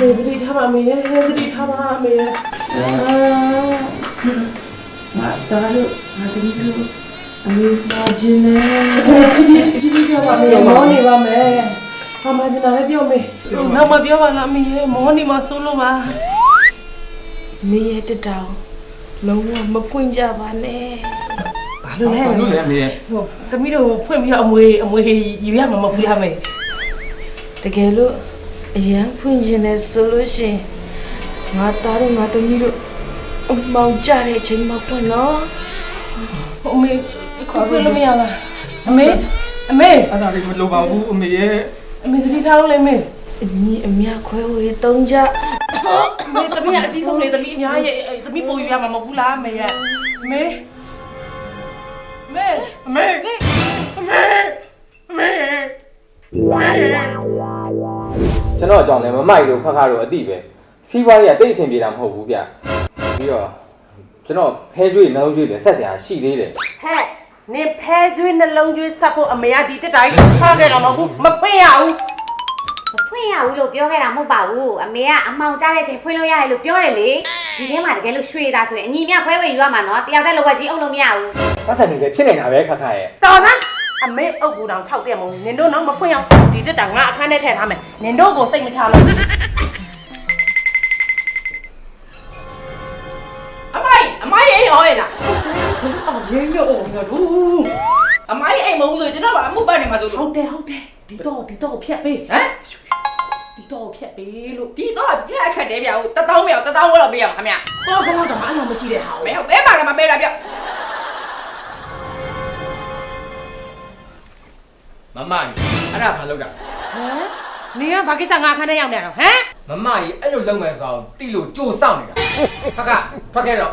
မေသတိထားပါမေသတိထားပါမေငါသားလို့ငါတမီးလို့အမေပါခြင်းနဲ့သတိထားပါမေမောနေပါမယ်ဟာမကျနာလည်းပြောမေနောက်မပြောပါလားမေမောနေမှာစိုးလို့ပါမင်းရဲ့တက်တောင်လုံးဝမပွင့်ကြပါနဲ့ဘာလို့လဲဘာလို့လဲအမေရဲ့ဟိုတမီးတို့ဖွင့်ပြီးတော့အမွေအမွေယူရမှာမဟုတ်လားမေတကယ်လို့ အရန်ဖွင့်ခြင်းနဲ့ဆိုလို့ရှိရင်ငါသားတို့ငါတမီးတို့အမောင်ကြတဲ့အချိန်မှာပွင့်နော်ဟိုအမေခုဖွင့်လို့မရလားအမေအမေအဲ့ဒါလေးမလိုပါဘူးအမေရဲ့အမေသတိထားလို့လေမေအညီအမြခွဲဝေးသုံးကြမေတမီးကအကြီးဆုံးလေတမီးအများရဲ့တမီးပို့ယူရမှာမဟုတ်ဘူးလားမေရဲ့မေမေအမေအမေအမေ ကျွန်တော်အကြောင်းလည်းမမိုက်လို့ခက်ခါတော့အတိပဲစီးပွားရေးကတိတ်အဆင်ပြေတာမဟုတ်ဘူးဗျပြီးတော့ကျွန်တော်ဖဲကျွေးနှလုံးကျွေးလည်းဆက်စရာရှိသေးတယ်ဟဲ့နင်ဖဲကျွေးနှလုံးကျွေးဆက်ဖို့အမေကဒီတက်တိုင်းထားခဲ့တော့မဟုတ်ဘူးမဖွင့်ရဘူးမဖွင့်ရဘူးလို့ပြောခဲ့တာမဟုတ်ပါဘူးအမေကအမောင်ကြားတဲ့အချိန်ဖွင့်လို့ရတယ်လို့ပြောတယ်လေဒီထဲမှာတကယ်လို့ရွှေသားဆိုရင်အညီမြခွဲဝေယူရမှာနော်တယောက်တည်းလောက်ကကြီးအုပ်လို့မရဘူးပတ်စံနေလည်းဖြစ်နေတာပဲခက်ခါရဲ့တော်စမ်း အမေအုပ်ကူတောင်6တက်မုံနင်တို့တော့မဖွင့်ရအောင်ဒီတက်တာငါအခန်းထဲထည့်ထားမယ်နင်တို့ကိုစိတ်မချလို့အမိုင်အမိုင်အိမ်ဟောရလားအော်ရင်းရောငါတို့အမိုင်းအိမ်မဟုတ်ဘူးဆိုကျွန်တော်ကအမှုပတ်နေမှာဆိုဟုလို့တ်တယ်ဟုတ်တယ်ဒီတော့ဒီတော့ဖြတ်ပေးဟမ်ဒီတော့ဖြတ်ပေးလို့ဒီတော့ပြက်အခက်တယ်ဗျာဟိုတတောင်းမြောက်တတောင်းဝက်တော့ပေးအောင်ခင်ဗျတော့ကတော့တော့အမှမရှိတဲ့ဟာမင်းဘဲပါကမပေးတာဗျ မမကြီးအဲ့ဒါဘာလုပ်တာဟမ်နင်ကဘာကိစ္စငါခန်းထဲရောက်နေတော့ဟမ်မမကြီးအဲ့လိုလုပ်မယ်ဆိုအောင်တိလို့ကြိုးစောင့်နေတာဖကထွက်ခဲ့တော့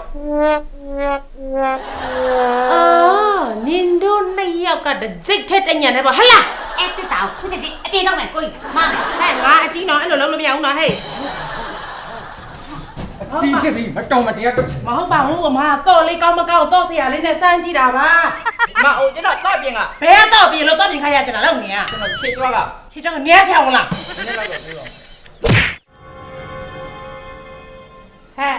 အော်နင်တို့နှစ်ယောက်ကတကြိတ်ထက်တညံနေပါဟဟလားအဲ့တစ်တောင်ခုချက်ချင်းအတင်းတော့မယ်ကိုကြီးမမယ်ဟဲ့ငါအကြီးနော်အဲ့လိုလုပ်လို့မရဘူးနော်ဟဲ့ဒီချစ်ပြီးမတော်မတရားတော့မဟုတ်ပါဘူးအမတော့လေးကောင်းမကောင်းတော့ဆရာလေးနဲ့စမ်းကြည့်တာပါ မအိုကျွန်တော်တော့ပြင်က ဘယ်တော့ပြင်လို့တော့ပြင်ခိုင်းရကြတာလောက်နေရ ကျွန်တော်ခြေသွားက ချီချောင်းနေရဆရာမလား နည်းနည်းလောက်တော့ပြီးတော့ ဟဲ့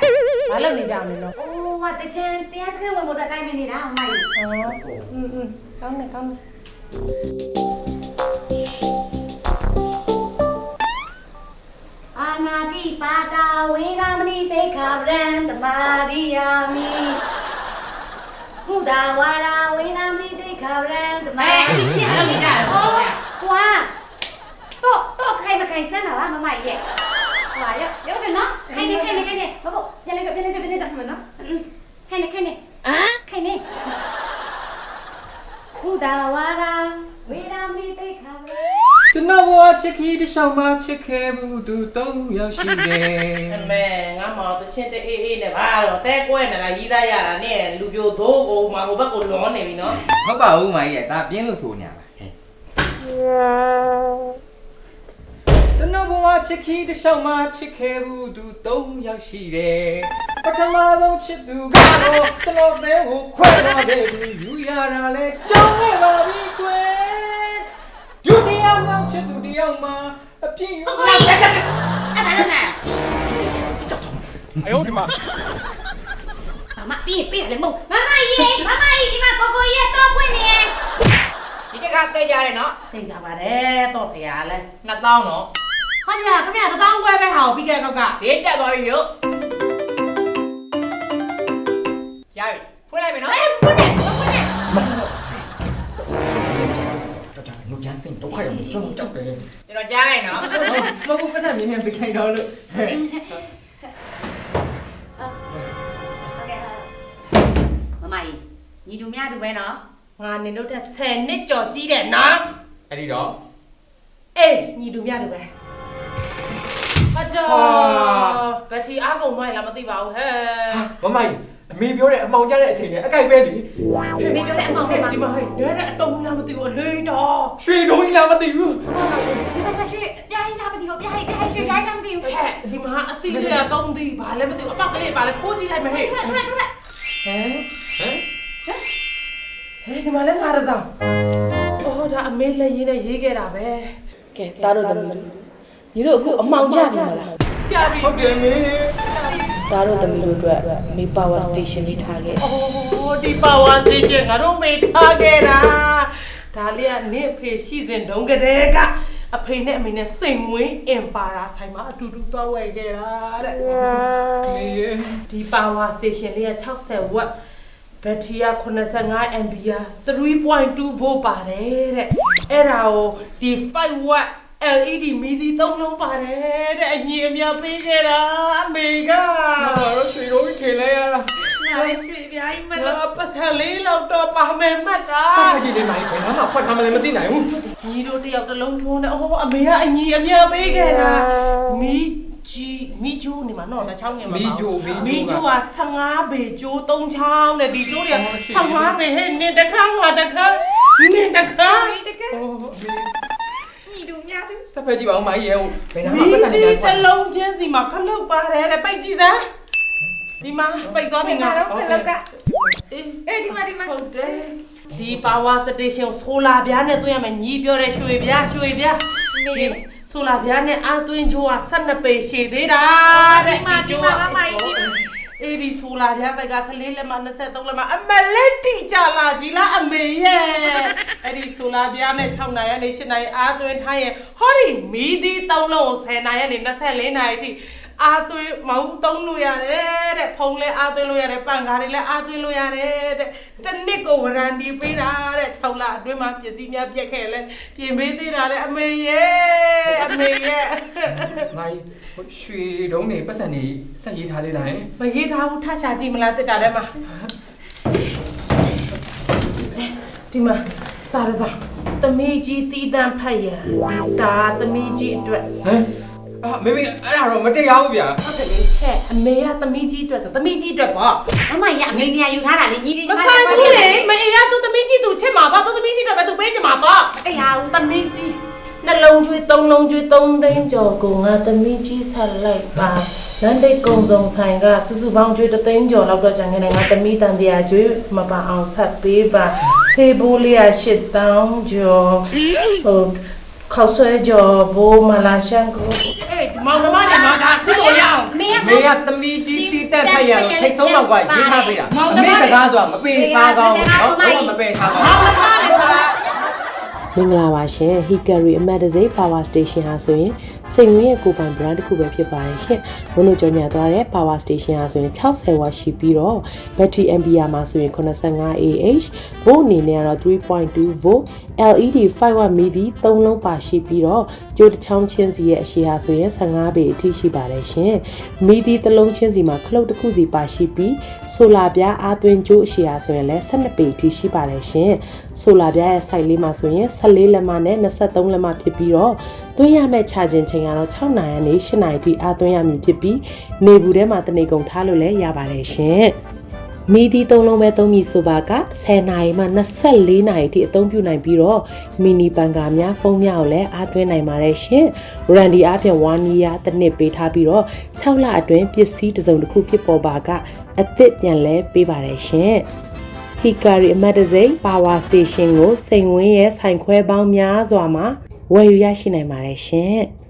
ဘာလုပ်နေကြအောင်လဲနော် အိုးဟာတချင်တရားစခန်းဝင်ဖို့တက်တိုင်းမနေတာအမိုင် ဟောอืมอืมကောင်းနေကောင်းနေ အာနာတိပါတာဝေရမဏိသိခာဗရံသမာရိယာမိဘုဒ္ဓဝါရာ ဝေရမဏိသိခာဗရံသမာအဲအဲ့ဒီဖြစ်အောင်နေကြတယ်ဟောကွာတော့တော့ခိုင်မခိုင်စမ်းတာပါမမရဲ့ဟွာရောက်ရောက်တယ်နော်ခိုင်နေခိုင်နေခိုင်နေဘဘပြန်လိုက်ပြန်လိုက်ပြန်လိုက်တော့မနော်ခိုင်နေခိုင်နေအာခိုင်နေဘုဒ္ဓဝါရာဝေရမဏိသိခာဗရံ ကျွန်တော်ဘဝချစ်ခီးတစ်လျှောက်မှချစ်ခဲ့ဘူးသူသုံးယောက်ရှိတယ်အမေငါမောင်တချင်းတေးအေးအေးနဲ့ဘာတော့တဲကွဲနေလားရီးသားရတာနဲ့လူပြိုသိုးကိုမဟိုဘက်ကိုလွန်နေပြီနော်ဟုတ်ပါဘူးမကြီးရဲ့ဒါပြင်းလို့ဆိုညာကျွန်တော်ဘဝချစ်ခီးတစ်လျှောက်မှချစ်ခဲ့ဘူးသူသုံးယောက်ရှိတယ်ပထမဆုံးချစ်သူကတော့ကျွန်တော်တဲကိုခွဲသွားခဲ့သူယူရတာလဲကြောင်းခဲ့ပါပြီကွယ် ယောက်ယောက်ချစ်သူတယောက်မှာအပြည့်ရောကိုကြီးအဲ့ဒါလည်းနာအေးဒီမှာမမပြီးပြီးလည်းမဟုတ်မမကြီးမမကြီးဒီမှာကိုကိုကြီးတော့ခွင့်နေဒီတခါသိကြရတယ်နော်သိကြပါတယ်တော့ဆရာလည်း2000နော်ဟာမြခင်ဗျာတစ်ပေါင်းခွဲပဲဟောင်ပြီးခဲ့တော့ကဈေးတက်သွားပြီမြို့ရပြီဖွင့်လိုက်မယ်နော် ဒုက္ခရောက်ကျွန်တော်ကြောက်တယ်ကျွန်တော်ကြားလိုက်နော်မဟုတ်ဘူးပတ်စံမြင်းမြင်းပြခိုင်းတော့လို့မမကြီးညီတူမြတူပဲနော်ငါနေတို့တက်10နှစ်ကြော်ကြီးတယ်နော်အဲ့ဒီတော့အေးညီတူမြတူပဲအတော်ဘက်ထရီအားကုန်သွားရင်လားမသိပါဘူးဟဲ့ မမကြီးအ မေပြောတဲ့အမှောင်ကျတဲ့အချိန်နဲ့အကိုက်ပဲလीမေပြောတဲ့အမောင်တွေမှာဒီမှာဟဲ့ရဲတဲ့အတုံးလားမသိဘူးအလေးတော့ရွှေတုံးကြီးလားမသိဘူးဒီမှာရွှေပြားကြီးလားမသိဘူးပြားကြီးပြားကြီးရွှေကြီးလားမသိဘူးဟဲ့ဒီမှာအတိလေးကသုံးသီးဘာလဲမသိဘူးအပောက်ကလေးပါလဲခိုးကြည့်လိုက်မဟဲ့ထွက်ထွက်ထွက်ဟမ်ဟမ်ဟဲ့ဒီမှာလဲစားရစားအော်ဒါအမေလက်ရင်းနဲ့ရေးခဲ့တာပဲကဲသားတို့သမီးတို့ညီတို့အခုအမောင်ကြပြီမလားကြာပြီဟုတ်တယ်မေ ဒါတို့သမီးတို့အတွက်မေ power station လေးထားခဲ့အိုးဒီ power station ငါတို့မေထားခဲ့တာဒါလေးကနင့်အဖေရှိစဉ်တုန်းကတည်းကအဖေနဲ့အမေနဲ့စိန်မွေးအင်ပါရာဆိုင်မှာအတူတူသွားဝယ်ခဲ့တာတဲ့မေရဲ့ဒီ power station လေးက60 watt ဘက်ထရီက85 ampere 3.2 volt ပါတယ်တဲ့အဲ့ဒါကိုဒီ5 watt LED မီဒီသုံးလုံးပါတယ်တဲ့အညီအမျှပေးခဲ့တာအမေကငါတို့ရွှေတို့ထင်လဲရတာငါလည်းတွေ့ပြားကြီးမငါလို့ပတ်စံလေးလောက်တော့ပါမယ်မှတ်တာစကားကြီးလေးမိုင်းဘယ်တော့မှဖွက်ထားမလဲမသိနိုင်ဘူးညီတို့တယောက်တစ်လုံးထုံးတယ်အော်အမေကအညီအမျှပေးခဲ့တာမီကြီးမီဂျိုးနေမှာနော်လက်ချောင်းနေမှာမီဂျိုမီမီဂျိုဂျိုးက15ဘေဂျိုး3ချောင်းတဲ့ဒီဂျိုးတွေက15ဘေဟဲ့နင်တခါငါတခါနင်တခါဒီတကယ် ဟိုမေညီတို့များတယ်စပယ်ကြည့်ပါဦးမိုင်းရဲ့ဘယ်တော့မီမှပတ်စံနေဒီကြတလုံးချင်းစီမှာခလုတ်ပါတယ်တဲ့ပိတ်ကြည့်စမ်းဒီမှာပိတ်သွားပြီငါငါတော့ခလုတ်ကအေးအေးဒီမှာဒီမှာဟုတ်တယ်ဒီ power station ဆိုလာပြားနဲ့သွင်းရမယ်ညီပြောတဲ့ရွှေပြားရွှေပြားမေဒီဆိုလာပြားနဲ့အာသွင်းချိုးက12ပေရှည်သေးတာဒီတဲ့မှာဒီမှာမမကြီး အေးဒီဆိုလာပြားစိုက်က14လက်မ23လက်မအမလက်တိကြလာကြီးလားအမေရဲ့အဲ့ဒီဆိုလာပြားနဲ့6နိုင်ကနေ8နိုင်အာသွင်းထားရင်ဟောဒီမီးသီး3လုံးကို10နိုင်ကနေ24နိုင်အထိ အာသွင်းမောင်းသုံးလို့ရတယ်တဲ့ဖုံးလဲအာသွင်းလို့ရတယ်ပန်ကားတွေလည်းအာသွင်းလို့ရတယ်တဲ့တစ်နှစ်ကိုဝရန်တီပေးတာတဲ့6လအတွင်းမှာပစ္စည်းများပြက်ခဲ့လဲပြင်ပေးသေးတာတဲ့အမေရဲ့အမေရဲ့မိုင်းရွှေတုံးနေပတ်စံနေဆက်ရေးထားသေးတာဟဲ့မရေးထားဘူးထချာကြည့်မလားတက်တာထဲမှာဒီမှာစားရစားသမီးကြီးတီးတန်းဖတ်ရန်ဒီစားသမီးကြီးအတွက်ဟမ် အာမေမေအဲ့ဒါတော့မတရားဘူးဗျာဟုတ်တယ်လေဟဲ့အမေကသမီးကြီးအတွက်ဆိုသမီးကြီးအတွက်ပေါ့မမကြီးအမေနေရာယူထားတာလေညီဒီမဆိုင်ဘူးလေမအေးကသူသမီးကြီးသူချစ်မှာပေါ့သူသမီးကြီးအတွက်ပဲသူပေးချင်မှာပေါ့အေးဟာဦးသမီးကြီးနှလုံးကျွေးသုံးလုံးကျွေးသုံးသိန်းကျော်ကိုငါသမီးကြီးဆက်လိုက်ပါလမ်းတိတ်ကုံစုံဆိုင်ကစုစုပေါင်းကျွေးတစ်သိန်းကျော်လောက်တော့ကျန်ခဲ့တယ်ငါသမီးတန်တရားကျွေးမပါအောင်ဆက်ပေးပါဆေးဘိုးလေးရရှစ်တောင်းကျော်ဟို ခောက်ဆွဲကျော်ဘိုးမလာရှန်ကိုအေးမောင်နှမတွေမှာဒါကုသိုလ်ရအောင်မေကမေကသမီးကြီးတီးတက်ဖက်ရတော့ထိတ်ဆုံးတော့ကွာရေးထားပေးတာမေစကားဆိုတာမပင်စားကောင်းနော်တော့မပင်စားကောင်း မောင်နှမတွေဆိုတာမင်္ဂလာပါရှင် Hikari အမတ်တစိ Power Station ဟာဆိုရင်စိန်ဝင်းရဲ့ကိုယ်ပိုင် brand တစ်ခုပဲဖြစ်ပါတယ်ရှင်။ဘုံတို့ကြော်ညာသွားတဲ့ Power Station ဟာဆိုရင်60 watt ရှိပြီးတော့ battery ampere မှာဆိုရင် 85Ah volt အနေနဲ့ကတော့3.2 volt LED 5 watt မီဒီ3လုံးပါရှိပြီးတော့ကြိုးတစ်ချောင်းချင်းစီရဲ့အရှိဟာဆိုရင်15ပေအထိရှိပါတယ်ရှင်။မီဒီတစ်လုံးချင်းစီမှာခလုတ်တစ်ခုစီပါရှိပြီးဆိုလာပြားအားသွင်းကြိုးအရှိဟာဆိုရင်လည်း12ပေအထိရှိပါတယ်ရှင်။ဆိုလာပြားရဲ့ site လေးမှာဆိုရင်14လက်မနဲ့23လက်မဖြစ်ပြီးတော့သွင်းရမယ့်ခြာချိန်ချိန်ကတော့6နိုင်ကနေ8နိုင်အထိအားသွင်းရမည်ဖြစ်ပြီးနေဘူးထဲမှာတနေကုန်ထားလို့လည်းရပါတယ်ရှင်။မီဒီသုံးလုံးပဲသုံးပြီဆိုပါက10နာရီမှ24နာရီအထိအသုံးပြုနိုင်ပြီးတော့မီနီပန်ကာများဖုန်းများကိုလည်းအားသွင်းနိုင်ပါတယ်ရှင်။ Randy အပြင်1 year တစ်နှစ်ပေးထားပြီးတော့6လအတွင်းပစ္စည်းတစ်စုံတစ်ခုဖြစ်ပေါ်ပါကအသစ်ပြန်လဲပေးပါတယ်ရှင်။ Hikari အမတ်တစိမ့် Power Station ကိုစိန်ဝင်းရဲ့ဆိုင်ခွဲပေါင်းများစွာမှာဝယ်ယူရရှိနိုင်ပါတယ်ရှင်။